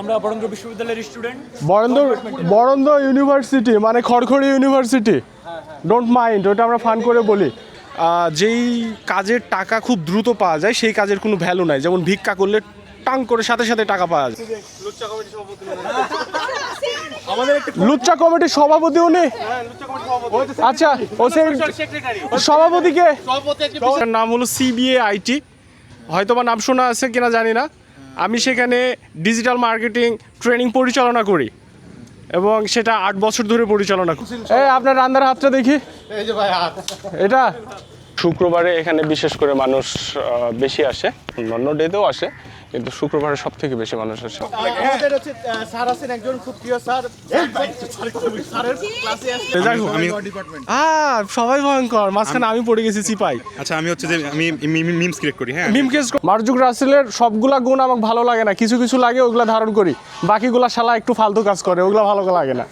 আমরা বরেন্দ্র বিশ্ববিদ্যালয়ের student Barendra Barendra university মানে খড়খড়ি ইউনিভার্সিটি ডোন্ট মাইন্ড ওটা আমরা ফান করে বলি। যেই কাজের টাকা খুব দ্রুত পাওয়া যায় সেই কাজের কোনো ভ্যালু নাই। যেমন ভিক্ষা করলে টাং করে সাথে সাথে টাকা পাওয়া যায়। লুচ্চা কমিটির সভাপতি উনি আচ্ছা ও সভাপতিকে? ওর নাম হলো সিবিএ আইটি। হয়তো বা নাম শোনা আছে কিনা জানি না। আমি সেখানে ডিজিটাল মার্কেটিং ট্রেনিং পরিচালনা করি এবং সেটা আট বছর ধরে পরিচালনা করি। এই আপনার রান্নার হাতটা দেখি। এই যে ভাই হাত। এটা? শুক্রবারে এখানে বিশেষ করে মানুষ বেশি আসে। অন্য ডেতেও আসে কিন্তু শুক্রবারে সব থেকে বেশি মানুষ আসে। আমাদের হচ্ছে স্যার আছেন একজন খুব প্রিয় স্যার। স্যারের ক্লাসে আসছে। যাক হোক। আমি হ্যাঁ সবাই ভয়ঙ্কর মাঝখানে আমি পড়ে গেছি চিপাই আচ্ছা আমি হচ্ছে যে আমি মিমস ক্রিয়েট করি হ্যাঁ? মিমকেস মার্জুক রাসেলের সবগুলা গুণ আমাকে ভালো লাগে না। কিছু কিছু লাগে ওগুলা ধারণ করি। বাকিগুলা শালা একটু ফালতু কাজ করে ওগুলা ভালো লাগে না।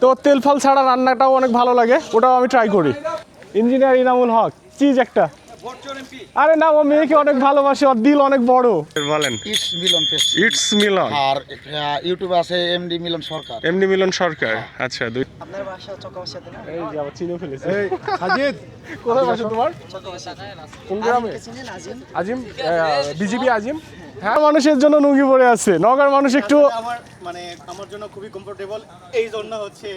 তো তেল ফাল ছাড়া রান্নাটাও অনেক ভালো লাগে ওটাও আমি ট্রাই করি। ইঞ্জিনিয়ার ইনামুল হক। চিজ একটা। আরে না ও মেয়েকে অনেক ভালোবাসে ওর দিল অনেক বড়। বলেন। ইটস মিলন ইটস মিলন আর ইউটিউবে আছে এমডি মিলন সরকার। এমনি মিলন সরকার। আচ্ছা দুই আপনার বাসা চকাবাসাতে না? এই যে আবার চিনে ফেলেছে। সাজিদ কোথায় বাসা তোমার? কোন গ্রামে? আজিম? আজিম বিজেপি আজিম? হ্যাঁ মানুষের জন্য নুঙ্গি পড়ে আছে। নগর মানুষ একটু আমার মানে আমার জন্য খুবই কমফোর্টেবল এই জন্য হচ্ছে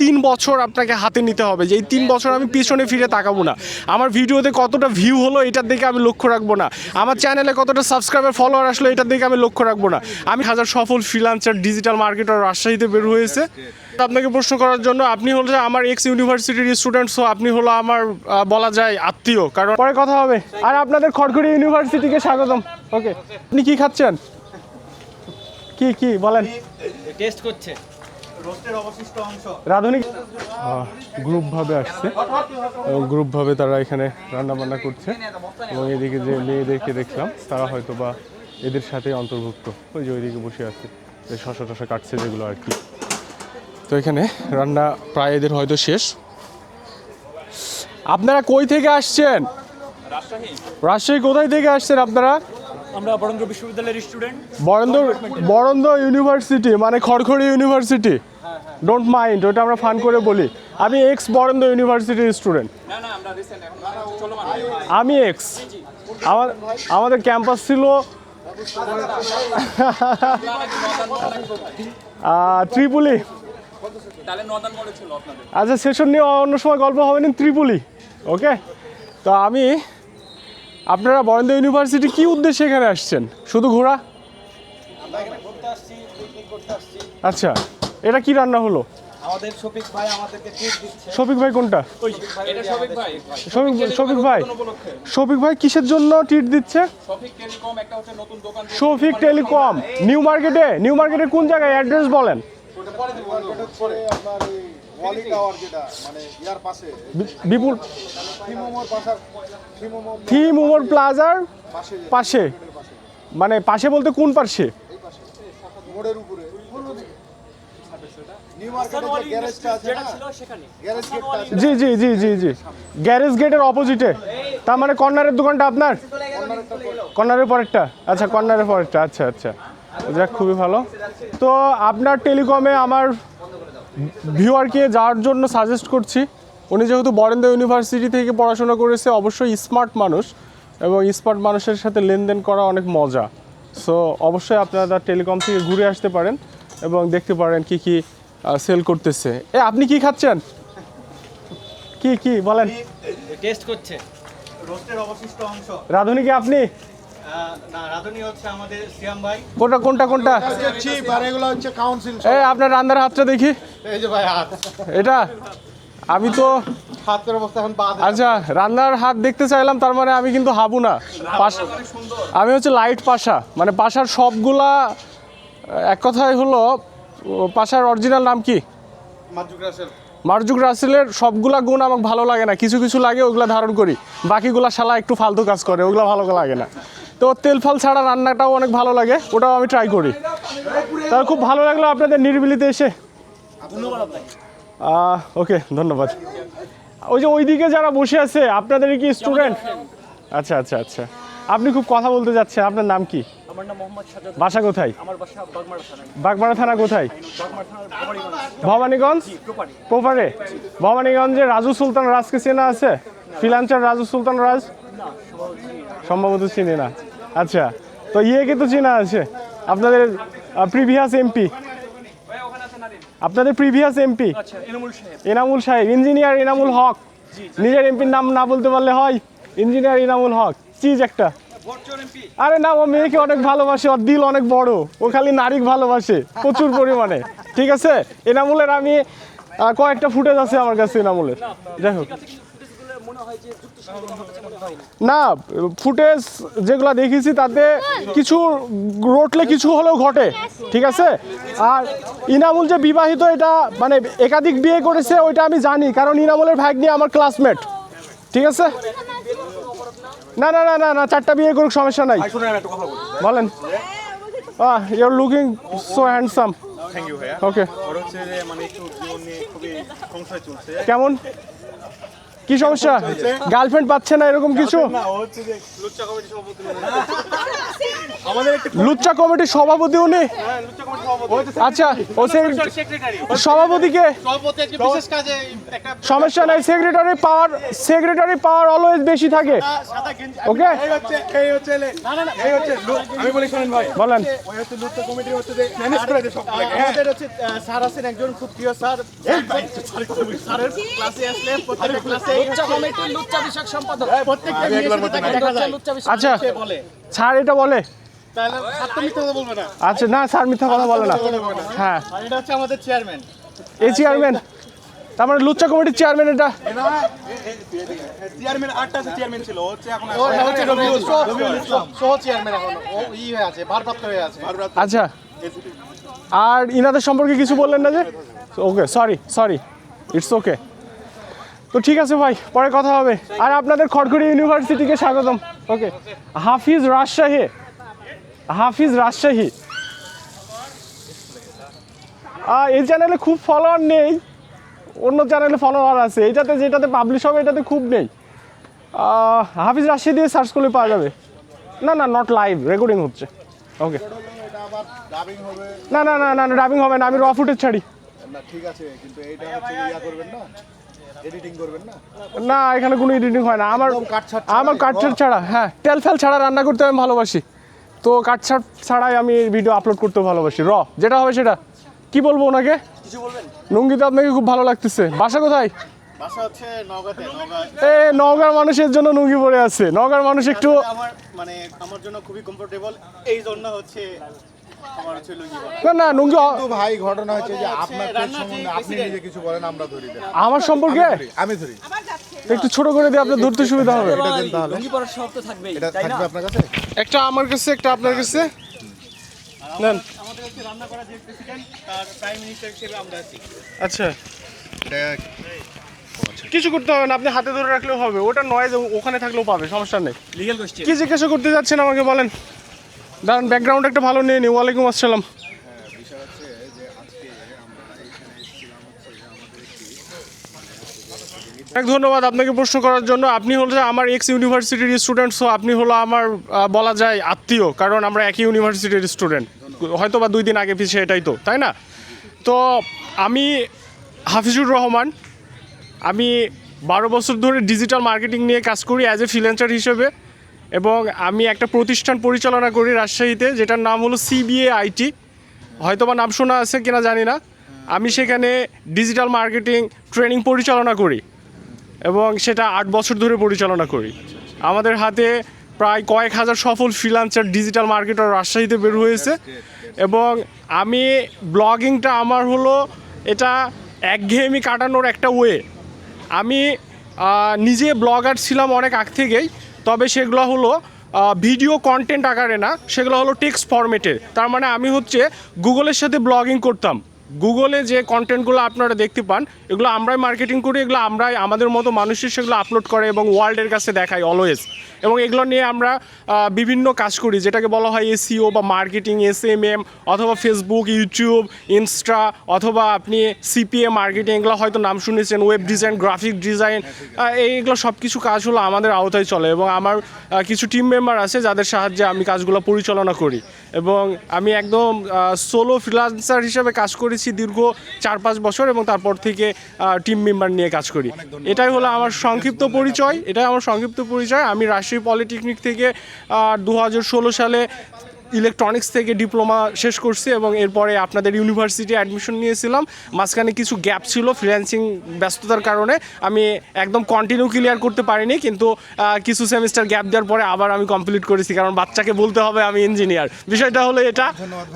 তিন বছর আপনাকে হাতে নিতে হবে, যে এই তিন বছর আমি পিছনে ফিরে তাকাবো না। আমার ভিডিওতে কতটা ভিউ হলো এটার দিকে আমি লক্ষ্য রাখব না। আমার চ্যানেলে কতটা সাবস্ক্রাইবার ফলোয়ার আসলো এটার দিকে আমি লক্ষ্য রাখব না। আমি হাজার সফল ফ্রিলান্সার ডিজিটাল মার্কেটার রাজশাহীতে বের হয়েছে। আপনাকে প্রশ্ন করার জন্য আপনি হলো আমার এক্স ইউনিভার্সিটির স্টুডেন্ট সো আপনি হলো আমার বলা যায় আত্মীয়। কারণ পরে কথা হবে। আর আপনাদের খড়খড়ি ইউনিভার্সিটিকে স্বাগতম। ওকে আপনি কি খাচ্ছেন? কি কি? বলেন। টেস্ট করছে। রাধুনি? গ্রুপভাবে আসছে। এবং গ্রুপভাবে তারা এখানে রান্না বান্না করছে। এবং এদিকে যে মেয়েদেরকে দেখলাম তারা হয়তো বা এদের সাথে অন্তর্ভুক্ত। ওই যে ওইদিকে বসে আছে। যে শশা টশা কাটছে যেগুলো আর কি। তো এখানে রান্না প্রায় এদের হয়তো শেষ। আপনারা কই থেকে আসছেন? রাজশাহী কোথায় থেকে আসছেন আপনারা? আমরা বরেন্দ্র বিশ্ববিদ্যালয়ের স্টুডেন্ট। বরেন্দ্র বরেন্দ্র ইউনিভার্সিটি মানে খড়খড়ি ইউনিভার্সিটি। ডোন্ট মাইন্ড ওটা আমরা ফান করে বলি। আমি এক্স বরেন্দ্র ইউনিভার্সিটির স্টুডেন্ট আমি এক্স আমার, আমাদের ক্যাম্পাস ছিল ত্রিপুলি। আচ্ছা সেশন নিয়ে অন্য সময় গল্প হবে না, ত্রিপুলি। ওকে তো আমি, আপনারা বরেন্দ্র ইউনিভার্সিটি কি উদ্দেশ্যে এখানে আসছেন? শুধু ঘোরা? আচ্ছা। এটা কি রান্না হলো? আমাদের শফিক ভাই আমাদেরকে টিপ দিচ্ছে। শফিক ভাই কোনটা? এটা সবিক ভাই। শফিক শফিক ভাই। শফিক ভাই কিসের জন্য ট্রিট দিচ্ছে? সবিক টেলিকম একটা হচ্ছে নতুন দোকান শফিক টেলিকম। নিউ মার্কেটে নিউ মার্কেটে কোন জায়গায়? অ্যাড্রেস বলেন। ওয়ালি টাওয়ার যেটা মানে ইয়ার পাশে। বিপুল থিমোমোর পাশে থিমোমোর থিম উমর প্লাজার পাশে মানে পাশে বলতে কোন পাশে। মোড়ের উপরে। জি জি জি জি জি। গ্যারেজ গেটের অপোজিটে তার মানে কর্নারের দোকানটা আপনার? কর্নারের পরেরটা। আচ্ছা কর্নারের পরেরটা। আচ্ছা আচ্ছা। যাক খুবই ভালো। তো আপনার টেলিকমে আমার ভিউয়ারকে যাওয়ার জন্য সাজেস্ট করছি। উনি যেহেতু বরেন্দ্র ইউনিভার্সিটি থেকে পড়াশোনা করেছে অবশ্যই স্মার্ট মানুষ এবং স্মার্ট মানুষের সাথে লেনদেন করা অনেক মজা। সো অবশ্যই আপনারা টেলিকম থেকে ঘুরে আসতে পারেন এবং দেখতে পারেন কি কি সেল করতেছে। এ আপনি কি খাচ্ছেন? কি কি বলেন। টেস্ট করছে। রোস্টের অবশিষ্ট অংশ। রাধুনি কি আপনি? না রাধুনি হচ্ছে আমাদের সিয়াম ভাই। কোনটা কোনটা কোনটা? চিপ আর এগুলো হচ্ছে কাউন্সিল এ আপনার রান্নার হাতটা দেখি। এই যে ভাই হাত। এটা? আমি তো হাতের অবস্থা এখন বাদ আচ্ছা রান্নার হাত দেখতে চাইলাম তার মানে আমি কিন্তু হাবু না। পাশ- আমি হচ্ছে লাইট পাশা। মানে পাশার সবগুলা এক কথায় হলো পাশার অরিজিনাল নাম কি? মার্জুক রাসেলের সবগুলা গুণ আমাকে ভালো লাগে না। কিছু কিছু লাগে ওগুলা ধারণ করি। বাকিগুলা শালা একটু ফালতু কাজ করে ওগুলা ভালো লাগে না। তো তেল ফাল ছাড়া রান্নাটাও অনেক ভালো লাগে ওটাও আমি ট্রাই করি। তাহলে খুব ভালো লাগল আপনাদের নিরিবিলিতে এসে। ওকে ধন্যবাদ। ওই যে ওইদিকে যারা বসে আছে আপনাদের কি স্টুডেন্ট আচ্ছা আচ্ছা আচ্ছা। আপনি খুব কথা বলতে যাচ্ছেন আপনার নাম কি? আমার নাম মোহাম্মদ সাজাদ বাসা কোথায়? আমার বাসা বাগমারা থানায় বাগমারা থানা কোথায়? বাগমারা থানার ভবানীগঞ্জ? প্রপারি পোপারে ভবানীগঞ্জে রাজু সুলতান রাজকে চেনা আছে? ফিলান্সার রাজু সুলতান রাজ? সম্ভবত চিনি না। আচ্ছা তো ইয়েকে তো চেনা আছে? আপনাদের প্রিভিয়াস এমপি আপনাদের প্রিভিয়াস এমপি আচ্ছা সাহেব। এনামুল সাহেব ইঞ্জিনিয়ার এনামুল হক। নিজের এমপির নাম না বলতে পারলে হয়। ইঞ্জিনিয়ার এনামুল হক। চিজ একটা। আরে না, ও মেয়েকে অনেক ভালোবাসে, ওর দিল অনেক বড়। ও খালি নারীক ভালোবাসে, প্রচুর পরিমাণে। ঠিক আছে? এনামুলের আমি কয়েকটা ফুটেজ আছে আমার কাছে এনামুলের। যাই হোক। না, ফুটেজ যেগুলো দেখেছি তাতে কিছু রটলে কিছু হলেও ঘটে। ঠিক আছে? আর ইনামুল যে বিবাহিত, এটা মানে একাধিক বিয়ে করেছে, ওইটা আমি জানি, কারণ ইনামুলের নিয়ে আমার ক্লাসমেট ঠিক আছে? না না না না না চারটা বিয়ে করুক সমস্যা নাই। বলেন। Your looking so handsome okay মানে কেমন? কি সমস্যা? গার্লফ্রেন্ড পাচ্ছে না এরকম কিছু? লুচ্চা কমিটির সভাপতি উনি? আচ্ছা ও সভাপতিকে সমস্যা নাই secretary power secretary power always বেশি থাকে। ওকে? বলেন। স্যার আছেন একজন খুব প্রিয় স্যার। লুচ্চা কমিটির লুচ্চা বিষয়ক সম্পাদক প্রত্যেকটা মেয়ের সাথে তাকে দেখা যায়। লুচ্চা বিষয়ক আচ্ছা স্যার এটা বলে। আচ্ছা না স্যার মিথ্যা কথা বলে না। হ্যাঁ। আর এটা হচ্ছে আমাদের চেয়ারম্যান এই চেয়ারম্যান তার মানে লুচ্চা কমিটির চেয়ারম্যান এটা। চেয়ারম্যান আটটা চেয়ারম্যান ছিল হচ্ছে এখন হচ্ছে রবিউল রবিউল সহ চেয়ারম্যান এখন। ও ই হয়ে আছে ভারপ্রাপ্ত হয়ে আছে। আচ্ছা। আর ইনাদের সম্পর্কে কিছু বললেন না যে? Okay sorry sorry it's okay তো ঠিক আছে ভাই, পরে কথা হবে। আর আপনাদের খড়খড়ি ইউনিভার্সিটিকে স্বাগতম। ওকে হাফিজ রাজশাহী। হাফিজ রাজশাহী। এই চ্যানেলে খুব ফলোয়ার নেই, অন্য চ্যানেলে ফলোয়ার আছে। এটাতে, যেটাতে পাবলিশ হবে, এটাতে খুব নেই। হাফিজ রাজশাহী দিয়ে সার্চ করলে পাওয়া যাবে। না না নট লাইভ রেকর্ডিং হচ্ছে। ওকে না না না না ডাবিং হবে না, আমি র ফুটেজ ছাড়ি। ঠিক আছে, কিন্তু এইটা হচ্ছে ইয়া করবেন না? এডিটিং করবেন না? না এখানে কোনো এডিটিং হয় না। আমার আমার কাটছাট ছাড়া হ্যাঁ তেল ফেল ছাড়া রান্না করতে আমি ভালোবাসি। তো কাটছাট ছাড়াই আমি ভিডিও আপলোড করতে ভালোবাসি। র যেটা হবে সেটা। কি বলব ওনাকে? কিছু বলবেন? তো আপনাকে খুব ভালো লাগতেছে। বাসা কোথায়? এ নওগাঁর মানুষের জন্য লুঙ্গি পরে আছে। নওগাঁর মানুষ একটু আমার মানে আমার জন্য খুবই কমফোর্টেবল এই জন্য হচ্ছে না না লুঙ্গি ভাই ঘটনা হচ্ছে যে আপনার যে সম্বন্ধে আপনি নিজে কিছু বলেন আমরা ধরি আমার সম্পর্কে? আমি ধরি একটু ছোট করে দিয়ে আপনার ধরতে সুবিধা হবে। এটা দেন তাহলে। লুঙ্গি পরার শখ থাকবেই এটা থাকবে আপনার কাছে? একটা আমার কাছে একটা আপনার কাছে। নেন। আমাদের হচ্ছে রান্না করা যে প্রেসিডেন্ট তার প্রাইম মিনিস্টার হিসেবে আমরা আছি। আচ্ছা। কিছু করতে হবে না আপনি হাতে ধরে রাখলেও হবে। ওটা নয়েজ ওখানে থাকলেও পাবে সমস্যা নেই। লিগ্যাল কোশ্চেন কি জিজ্ঞাসা করতে যাচ্ছেন আমাকে বলেন? দাঁড়ান ব্যাকগ্রাউন্ড একটা ভালো নিয়ে নি ওয়ালাইকুম আসসালাম। অনেক ধন্যবাদ আপনাকে প্রশ্ন করার জন্য। আপনি হলো যে আমার এক্স ইউনিভার্সিটির স্টুডেন্ট সো আপনি হলো আমার বলা যায় আত্মীয়, কারণ আমরা একই ইউনিভার্সিটির স্টুডেন্ট হয়তো বা দুই দিন আগে পিছিয়ে এটাই তো, তাই না? তো আমি হাফিজুর রহমান। আমি বারো বছর ধরে ডিজিটাল মার্কেটিং নিয়ে কাজ করি অ্যাজ এ ফ্রিল্যান্সার হিসেবে। এবং আমি একটা প্রতিষ্ঠান পরিচালনা করি রাজশাহীতে, যেটার নাম হলো সিবিএ আইটি হয়তো বা নাম শোনা আছে কিনা জানি না। আমি সেখানে ডিজিটাল মার্কেটিং ট্রেনিং পরিচালনা করি এবং সেটা আট বছর ধরে পরিচালনা করি। আমাদের হাতে প্রায় কয়েক হাজার সফল ফ্রিলান্সার ডিজিটাল মার্কেটার রাজশাহীতে বের হয়েছে এবং আমি ব্লগিংটা আমার হলো এটা একঘেয়েমি কাটানোর একটা ওয়ে আমি নিজে ব্লগার ছিলাম অনেক আগ থেকেই তবে সেগুলো হলো ভিডিও কন্টেন্ট আকারে না, সেগুলো হলো টেক্সট ফরম্যাটের তার মানে আমি হচ্ছে গুগলের সাথে ব্লগিং করতাম। গুগলে যে কন্টেন্টগুলো আপনারা দেখতে পান, এগুলো আমরাই মার্কেটিং করি, এগুলো আমরাই আমাদের মতো মানুষের সেগুলো আপলোড করে এবং ওয়ার্ল্ডের কাছে দেখাই অলওয়েজ এবং এগুলো নিয়ে আমরা বিভিন্ন কাজ করি, যেটাকে বলা হয় এসিও বা মার্কেটিং এস এম এম অথবা ফেসবুক ইউটিউব ইনস্টা অথবা আপনি সিপিএ মার্কেটিং এগুলো হয়তো নাম শুনেছেন ওয়েব ডিজাইন গ্রাফিক ডিজাইন এইগুলো সব কিছু কাজ হলো আমাদের আওতায় চলে এবং আমার কিছু টিম মেম্বার আছে যাদের সাহায্যে আমি কাজগুলো পরিচালনা করি। এবং আমি একদম সোলো ফ্রিলান্সার হিসেবে কাজ করেছি দীর্ঘ চার পাঁচ বছর এবং তারপর থেকে টিম মেম্বার নিয়ে কাজ করি। এটাই হলো আমার সংক্ষিপ্ত পরিচয় এটাই আমার সংক্ষিপ্ত পরিচয়। আমি রাজশাহী পলিটেকনিক থেকে দু হাজার ষোলো সালে ইলেকট্রনিক্স থেকে ডিপ্লোমা শেষ করছি এবং এরপরে আপনাদের ইউনিভার্সিটি অ্যাডমিশন নিয়েছিলাম। মাঝখানে কিছু গ্যাপ ছিল ফ্রিল্যান্সিং ব্যস্ততার কারণে। আমি একদম কন্টিনিউ ক্লিয়ার করতে পারিনি কিন্তু কিছু সেমিস্টার গ্যাপ দেওয়ার পরে আবার আমি কমপ্লিট করেছি কারণ বাচ্চাকে বলতে হবে আমি ইঞ্জিনিয়ার বিষয়টা হলো এটা।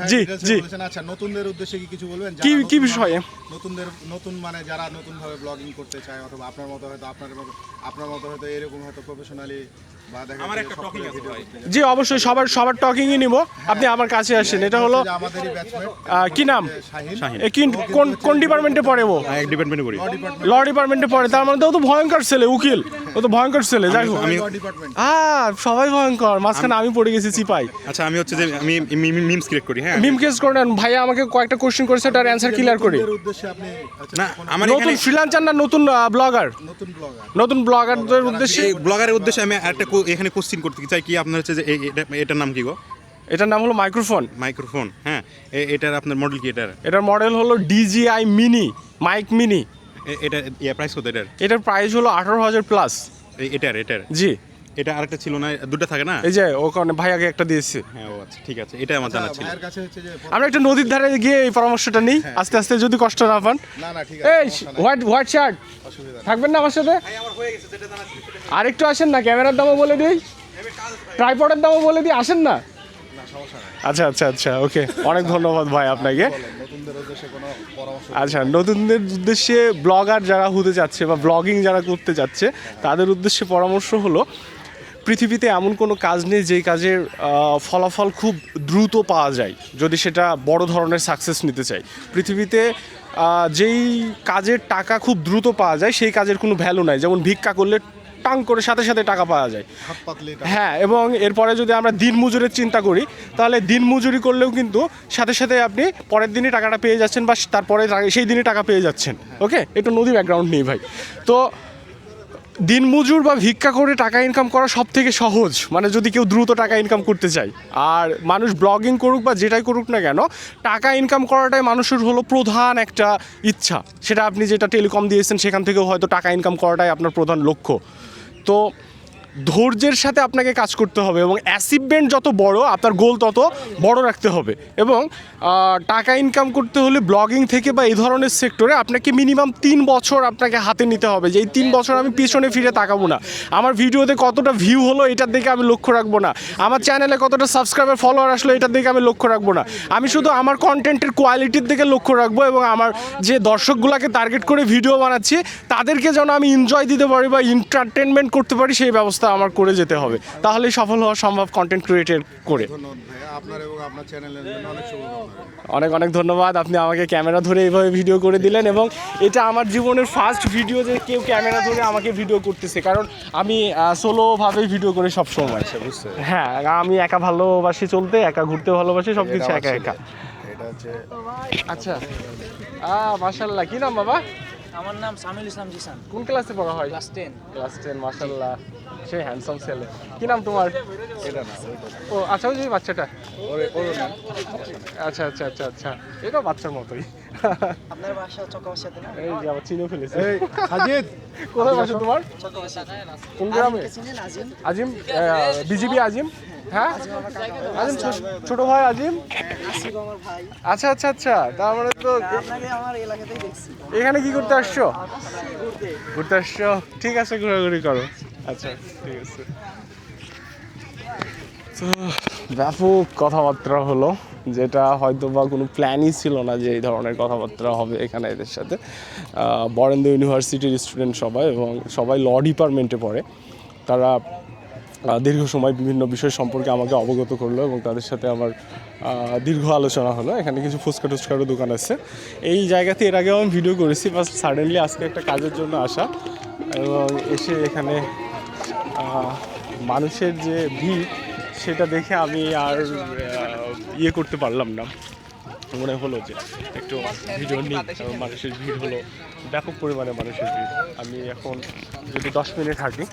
জি জি। আচ্ছা নতুনদের উদ্দেশ্যে কি কিছু বলবেন? কি- কি বিষয়ে? নতুনদের নতুন মানে যারা নতুন ভাবে ব্লগিং করতে চায় অথবা আপনার মতো হয়তো আপনার মতো আপনার মতো হয়তো এরকম হয়তো প্রফেশনালি আমার একটা সব আছে ভাই। জি অবশ্যই সবার সবার টকিংই নিব। আপনি আমার কাছে আসেন। এটা হলো কি নাম? শাহিন। এ, কি কোন কোন ডিপার্টমেন্টে পড়ে ও? এক ডিপার্টমেন্টে করি ডিপার্টমেন্ট ল ডিপার্টমেন্টে পড়ে। তার মানে তো ও তো ভয়ঙ্কর ছেলে উকিল। ও তো ভয়ঙ্কর ছেলে যাই হোক। আমি ডিপার্টমেন্ট আহ সবাই ভয়ঙ্কর। মাঝখানে আমি পড়ে গেছি চিপাই আচ্ছা আমি হচ্ছে যে আমি মিমস ক্রিয়েট করি হ্যাঁ? মিম কেস করে নেন ভাইয়া আমাকে কয়েকটা কোশ্চেন করেছে তার অ্যান্সার ক্লিয়ার করি। নতুনদের উদ্দেশ্যে আপনি আচ্ছা, না আমার নতুন ফ্রিল্যান্সার না নতুন ব্লগার নতুন ব্লগার নতুন ব্লগারদের উদ্দেশ্যে এই ব্লগারের উদ্দেশ্যে আমি একটা এখানে কোশ্চিন করতে চাই কি আপনার হচ্ছে যে এটার নাম কি গো? এটার নাম হলো মাইক্রোফোন মাইক্রোফোন হ্যাঁ। এটার আপনার মডেল কি এটার? এটার মডেল হলো ডিজিআই মিনি মাইক মিনি এটা প্রাইস কত এটার? এটার প্রাইস হলো আঠারো হাজার প্লাস এটার এটার? জি। এটা আরেকটা ছিল না দুটো থাকে না? এই যে ওখানে ভাইয়াকে একটা দিয়েছি। হ্যাঁ ও আচ্ছা ঠিক আছে এটা আমার জানা ছিল। ভাইয়ের কাছে হচ্ছে যে আমরা একটা নদীর ধারে গিয়ে এই পরামর্শটা নিই আস্তে আস্তে যদি কষ্ট না পান। না না ঠিক এই আছে নাই, হোয়াইট হোয়াইট শার্ট। থাকবেন না আমার সাথে? আরেকটু আসেন না ক্যামেরার দামও বলে দিই। ট্রাইপডের দামও বলে দিই আসেন না? আচ্ছা আচ্ছা আচ্ছা ওকে অনেক ধন্যবাদ ভাই আপনাকে। নতুনদের উদ্দেশ্যে কোনো পরামর্শ আচ্ছা নতুনদের উদ্দেশ্যে ব্লগার যারা হতে যাচ্ছে বা ব্লগিং যারা করতে যাচ্ছে তাদের উদ্দেশ্যে পরামর্শ হলো পৃথিবীতে এমন কোনো কাজ নেই যেই কাজের ফলাফল খুব দ্রুত পাওয়া যায় যদি সেটা বড় ধরনের সাকসেস নিতে চাই পৃথিবীতে যেই কাজের টাকা খুব দ্রুত পাওয়া যায় সেই কাজের কোনো ভ্যালু নাই। যেমন ভিক্ষা করলে টাং করে সাথে সাথে টাকা পাওয়া যায়। হ্যাঁ এবং এরপরে যদি আমরা দিন মজুরের চিন্তা করি তাহলে দিন মজুরি করলেও কিন্তু সাথে সাথে আপনি পরের দিনই টাকাটা পেয়ে যাচ্ছেন বা তারপরে সেই দিনই টাকা পেয়ে যাচ্ছেন। ওকে একটু নদী ব্যাকগ্রাউন্ড নেই ভাই। তো দিন মজুর বা ভিক্ষা করে টাকা ইনকাম করা সব থেকে সহজ। মানে যদি কেউ দ্রুত টাকা ইনকাম করতে চায়। আর মানুষ ব্লগিং করুক বা যেটাই করুক না কেন, টাকা ইনকাম করাটাই মানুষের হলো প্রধান একটা ইচ্ছা। সেটা আপনি যেটা টেলিকম দিয়েছেন, সেখান থেকেও হয়তো টাকা ইনকাম করাটাই আপনার প্রধান লক্ষ্য। তো ধৈর্যের সাথে আপনাকে কাজ করতে হবে এবং অ্যাচিভমেন্ট যত বড়, আপনার গোল তত বড় রাখতে হবে। এবং টাকা ইনকাম করতে হলে ব্লগিং থেকে বা এই ধরনের সেক্টরে আপনাকে মিনিমাম তিন বছর আপনাকে হাতে নিতে হবে যে, এই তিন বছর আমি পিছনে ফিরে তাকাবো না। আমার ভিডিওতে কতটা ভিউ হলো এটার দিকে আমি লক্ষ্য রাখব না। আমার চ্যানেলে কতটা সাবস্ক্রাইবার ফলোয়ার আসলো এটার দিকে আমি লক্ষ্য রাখব না। আমি শুধু আমার কন্টেন্টের কোয়ালিটির দিকে লক্ষ্য রাখব এবং আমার যে দর্শকগুলোকে টার্গেট করে ভিডিও বানাচ্ছি, তাদেরকে যেন আমি এনজয় দিতে পারি বা এন্টারটেনমেন্ট করতে পারি, সেই ব্যবস্থা আমার করে যেতে হবে। তাহলেই সফল হওয়া সম্ভব কন্টেন্ট ক্রিয়েটের করে। অনেক অনেক ধন্যবাদ। আপনি আমাকে ক্যামেরা ধরে এইভাবে ভিডিও করে দিলেন এবং এটা আমার জীবনের ফার্স্ট ভিডিও যে কেউ ক্যামেরা ধরে আমাকে ভিডিও করতেছে। কারণ আমি সোলোভাবেই ভিডিও করে সব সময় হ্যাঁ আমি একা ভালোবাসি চলতে একা ঘুরতে ভালোবাসি সব কিছু একা একা। এটা হচ্ছে আচ্ছা। আ মাশাল্লাহ কি নাম বাবা? আমার নাম সামিল ইসলাম জিসান। কোন ক্লাসে পড়া হয়? Class ten. ক্লাস টেন মাশাল্লাহ সে হ্যান্ডসাম ছেলে। কি নাম তোমার? এটা না ও আচ্ছা ওই যে বাচ্চাটা? ওরে ওর না। আচ্ছা আচ্ছা আচ্ছা আচ্ছা। এটা বাচ্চার মতোই। আপনার বাসা চকাবাসাতে না? এই যে আবার চিনে ফেলেছে। এই সাজিদ! কোথায় বাসা তোমার? কোন গ্রামে? চিনেন আজিম আজিম বিজিবি আজিম? হ্যাঁ? আজিম, ছোট ভাই আজিম? আচ্ছা আচ্ছা আচ্ছা। তার মানে তো এখানে কি করতে আসছো? ঘুরতে আসছো? ঠিক আছে, ঘোরাঘুরি করো। আচ্ছা ঠিক আছে। ব্যাপক কথাবার্তা হলো, যেটা হয়তো বা কোনো প্ল্যানই ছিল না যে এই ধরনের কথাবার্তা হবে এখানে এদের সাথে। বরেন্দ্র ইউনিভার্সিটির স্টুডেন্ট সবাই এবং সবাই ল ডিপার্টমেন্টে পড়ে। তারা দীর্ঘ সময় বিভিন্ন বিষয় সম্পর্কে আমাকে অবগত করল এবং তাদের সাথে আমার দীর্ঘ আলোচনা হলো। এখানে কিছু ফুচকা টুচকারও দোকান আছে। এই জায়গাতে এর আগেও আমি ভিডিও করেছি বাস সাডেনলি আজকে একটা কাজের জন্য আসা। এবং এসে এখানে মানুষের যে ভিড়, সেটা দেখে আমি আর ইয়ে করতে পারলাম না। মনে হলো যে একটু ভিডিও নিই মানুষের ভিড় হলো, ব্যাপক পরিমাণে মানুষের ভিড়। আমি এখন যদি দশ মিনিট হাঁটি,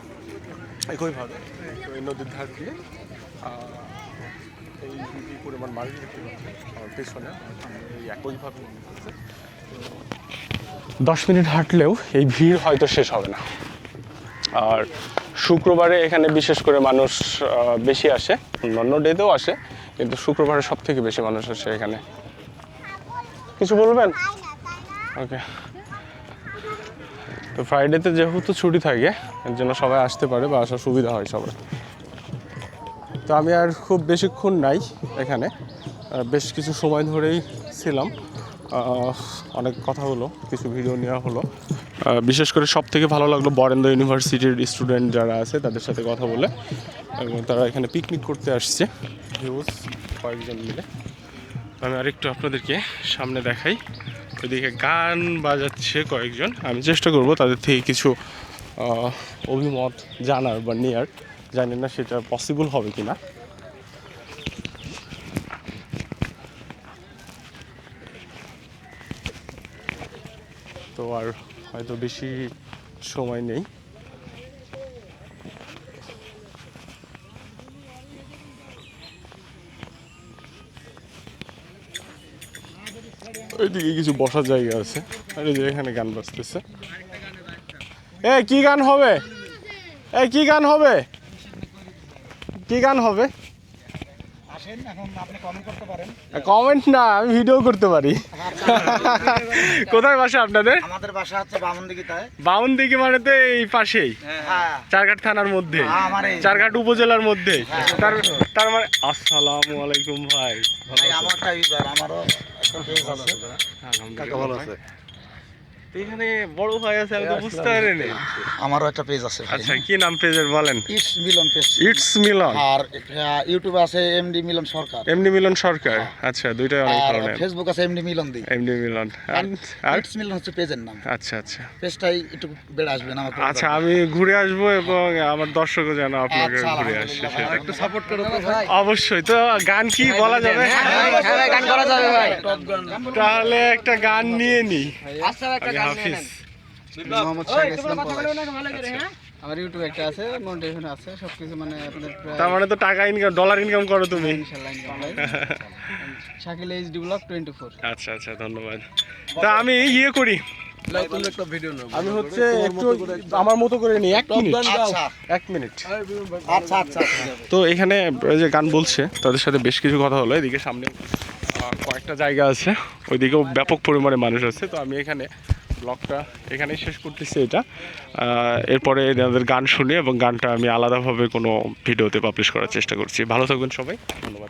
একইভাবে। ওই নদীর ধার দিয়ে এই এই পরিমাণ মানুষ দেখতে পাচ্ছি আমার পেছনে এই একইভাবে দশ মিনিট হাঁটলেও এই ভিড় হয়তো শেষ হবে না। আর শুক্রবারে এখানে বিশেষ করে মানুষ বেশি আসে অন্য ডেতেও আসে কিন্তু শুক্রবারে সব থেকে বেশি মানুষ আসে এখানে। কিছু বলবেন? ওকে। তো ফ্রাইডেতে যেহেতু ছুটি থাকে, এর জন্য সবাই আসতে পারে বা আসার সুবিধা হয় সবার। তো আমি আর খুব বেশিক্ষণ নাই এখানে। বেশ কিছু সময় ধরেই ছিলাম। অনেক কথা হলো, কিছু ভিডিও নেওয়া হলো। বিশেষ করে সব থেকে ভালো লাগল বরেন্দ্র ইউনিভার্সিটির স্টুডেন্ট যারা আছে, তাদের সাথে কথা বলে। এবং তারা এখানে পিকনিক করতে আসছে হিউজ কয়েকজন মিলে। আমি আরেকটু আপনাদেরকে সামনে দেখাই। ওইদিকে গান বাজাচ্ছে কয়েকজন। আমি চেষ্টা করব তাদের থেকে কিছু অভিমত জানার বা নেয়ার। জানি না সেটা পসিবল হবে কি না তো আর হয়তো বেশি সময় নেই। ওইদিকে কিছু বসার জায়গা আছে। আর এই যে এখানে গান বাজতেছে। এ কি গান হবে? এ কি গান হবে? কি গান হবে? কমেন্ট না আমি ভিডিও করতে পারি। কোথায় বাসা আপনাদের? আমাদের বাসা হচ্ছে বামনদিঘিতায় বাউন মানে তো এই পাশেই? হ্যাঁ চারঘাট থানার মধ্যে। হ্যাঁ, চারঘাট উপজেলার মধ্যে। তার তার মানে আসসালামু আলাইকুম ভাই। ভাই আমারটা ইউজার আমারও একটা পেজ আছে। ভালো আছে? এখানে বড় ভাই আছে আমি তো বুঝতে পারিনি। আমারও একটা পেজ আছে। আচ্ছা কি নাম পেজের বলেন? It's Milan page it's Milan আর ইউটিউবে আছে এমডি মিলন সরকার। এমনি মিলন সরকার? আচ্ছা দুইটাই অনেক আর ধরনের ফেসবুক আছে এমডি মিলন দি। এমনি মিলন আর- ইটস মিলন হচ্ছে পেজের নাম। আচ্ছা আচ্ছা। পেজটাই একটু বেড়ে আসবেন আমার আচ্ছা আমি ঘুরে আসব এবং আমার দর্শকও যেন আপনাকে আচ্ছা, ঘুরে। সেটা একটু সাপোর্ট করো তো ভাই। অবশ্যই। তো গান কি বলা যাবে? হ্যাঁ গান করা যাবে ভাই। তাহলে একটা গান নিয়ে নি। আমি হাফিজ। মোহাম্মদ শাহিদ ইসলাম আমার ইউটিউব একটা আছে মনিটাইজেশন আছে সবকিছু মানে আপনাদের তার মানে তো টাকা ইনকাম ডলার ইনকাম করো তুমি। ইনশাআল্লাহ শাকিল ব্লক আচ্ছা আচ্ছা ধন্যবাদ। তা আমি ইয়ে করি। আমি হচ্ছে একটু আমার মতো করে নিই এক মিনিট আচ্ছা। এক মিনিট আচ্ছা আচ্ছা তো এখানে এই যে গান বলছে তাদের সাথে বেশ কিছু কথা হলো এদিকে সামনে কয়েকটা জায়গা আছে ওইদিকেও ব্যাপক পরিমাণে মানুষ আছে তো আমি এখানে ব্লগটা এখানেই শেষ করতেছি এটা। এরপরে এনাদের গান শুনি এবং গানটা আমি আলাদাভাবে কোনো ভিডিওতে পাবলিশ করার চেষ্টা করছি। ভালো থাকবেন সবাই। ধন্যবাদ।